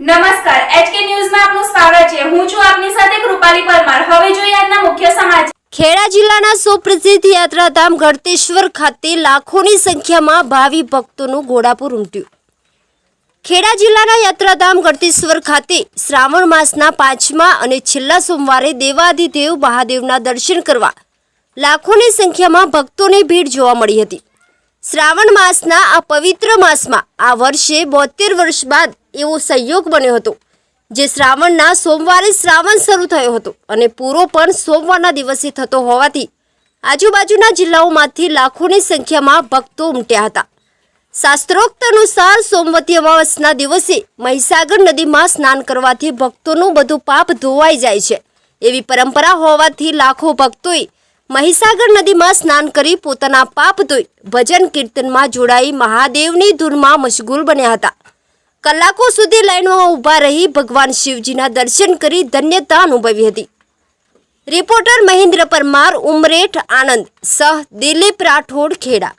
નમસ્કાર એચકે ન્યૂઝમાં આપનું સ્વાગત છે. હું છું આપની સાથે કૃપાલી પરમાર. હવે જોઈએ આજના મુખ્ય સમાચાર. ખેડા જિલ્લાના સુપ્રસિદ્ધ યાત્રાધામ ગળતેશ્વર ખાતે લાખોની સંખ્યામાં ભાવિ ભક્તોનું ઘોડાપુર ઉમટ્યું. ખેડા જિલ્લાના યાત્રાધામ ગળતેશ્વર ખાતે શ્રાવણ માસના પાંચમા અને છેલ્લા સોમવારે દેવાધિદેવ મહાદેવના દર્શન કરવા લાખોની સંખ્યામાં ભક્તોની ભીડ જોવા મળી હતી. શ્રાવણ માસના આ પવિત્ર માસમાં આ વર્ષે બોતેર વર્ષ બાદ એવો સંયોગ બન્યો હતો, જે શ્રાવણના સોમવારે શ્રાવણ શરૂ થયો હતો અને પૂરો પણ સોમવારના દિવસે થતો હોવાથી આજુબાજુના જિલ્લાઓમાંથી લાખોની સંખ્યામાં ભક્તો ઉમટ્યા હતા. શાસ્ત્રોક્ત અનુસાર સોમવતી અમાવસના દિવસે મહીસાગર નદીમાં સ્નાન કરવાથી ભક્તોનું બધું પાપ ધોવાઈ જાય છે. એવી પરંપરા હોવાથી લાખો ભક્તોએ મહીસાગર નદીમાં સ્નાન કરી પોતાના પાપ ધોઈ ભજન કીર્તનમાં જોડાઈ મહાદેવની ધૂનમાં મશગુલ બન્યા હતા. કલાકો સુધી લાઈનમાં ઊભા રહી ભગવાન શિવજીના દર્શન કરી ધન્યતા અનુભવી હતી. રિપોર્ટર મહેન્દ્ર પરમાર, ઉમરેઠ આનંદ, સહ દિલીપ રાઠોડ ખેડા.